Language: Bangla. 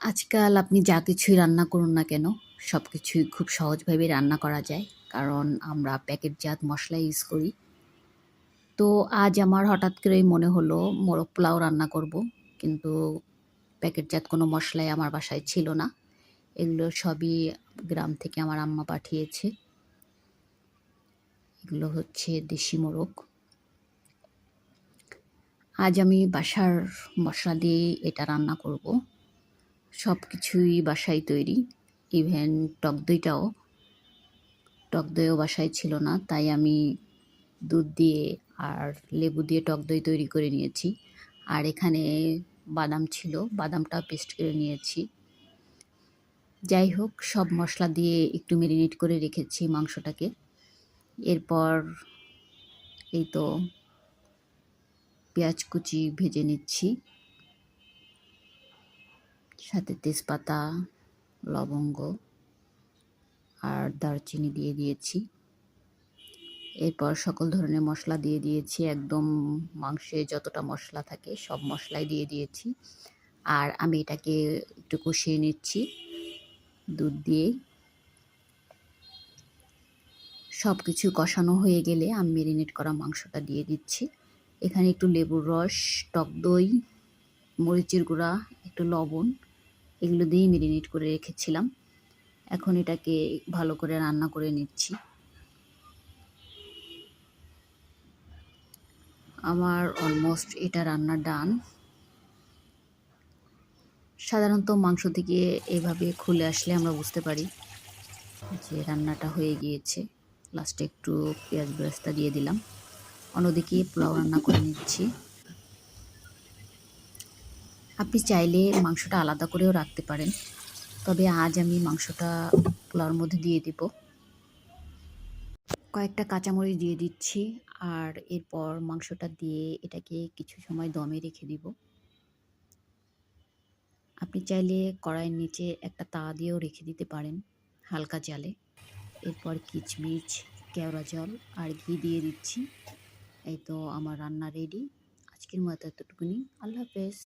আজকাল আপনি যা কিছুই রান্না করুন না কেন সব কিছুই খুব সহজভাবে রান্না করা যায়। কারণ আমরা প্যাকেটজাত মশলা ইউজ করি। তো আজ আমার হঠাৎ করেই মনে হলো, মোরগ পোলাও রান্না করব। কিন্তু প্যাকেটজাত কোনো মশলাই আমার বাসায় ছিল না। এগুলো সবই গ্রাম থেকে আমার আম্মা পাঠিয়েছে। এগুলো হচ্ছে দেশি মোরগ। আজ আমি বাসার মশলা দিয়ে এটা রান্না করব। সব কিছুই বাসায় তৈরি। ইভেন টক দইটাও। টক দইও বাসায় ছিল না, তাই আমি দুধ দিয়ে আর লেবু দিয়ে টক দই তৈরি করে নিয়েছি। আর এখানে বাদাম ছিল বাদামটা পেস্ট করে নিয়েছি। যাই হোক, সব মশলা দিয়ে একটু মেরিনেট করে রেখেছি মাংসটাকে। এরপর এই তো পেঁয়াজ কুচি ভেজে নিচ্ছি। সাথে তেজপাতা, লবঙ্গ আর দারচিনি দিয়ে দিয়েছি। এরপর সকল ধরনের মশলা দিয়ে দিয়েছি, একদম মাংসে যতটা মশলা থাকে সব মশলাই দিয়ে দিয়েছি। আর আমি এটাকে একটু কষিয়ে নিচ্ছি, দুধ দিয়ে। সব কিছু কষানো হয়ে গেলে আমি মেরিনেট করা মাংসটা দিয়ে দিচ্ছি। এখানে একটু লেবুর রস, টক দই, মরিচের গুঁড়া, একটু লবণ এগুলো দিয়েই মেরিনেট করে রেখেছিলাম। এখন এটাকে ভালো করে রান্না করে নিচ্ছি। আমার অলমোস্ট এটা রান্না ডান সাধারণত মাংস থেকে এভাবে খুলে আসলে আমরা বুঝতে পারি যে রান্নাটা হয়ে গিয়েছে। লাস্টে একটু পেঁয়াজ বেরেস্তা দিয়ে দিলাম। অন্যদিকে পোলাও রান্না করে নিচ্ছি। আপনি চাইলে মাংসটা আলাদা করেও রাখতে পারেন। তবে আজ আমি মাংসটা পোলাওর মধ্যে দিয়ে দিব। কয়েকটা কাঁচামরিচ দিয়ে দিচ্ছি আর এরপর মাংসটা দিয়ে এটাকে কিছু সময় দমে রেখে দিব। আপনি চাইলে কড়াইয়ের নিচে একটা তা দিয়েও রেখে দিতে পারেন হালকা জালে। এরপর কিচমিচ, কেওড়া জল আর ঘি দিয়ে দিচ্ছি। এই তো আমার রান্না রেডি। আজকের মতো এতটুকুনি। আল্লাহ হাফেজ।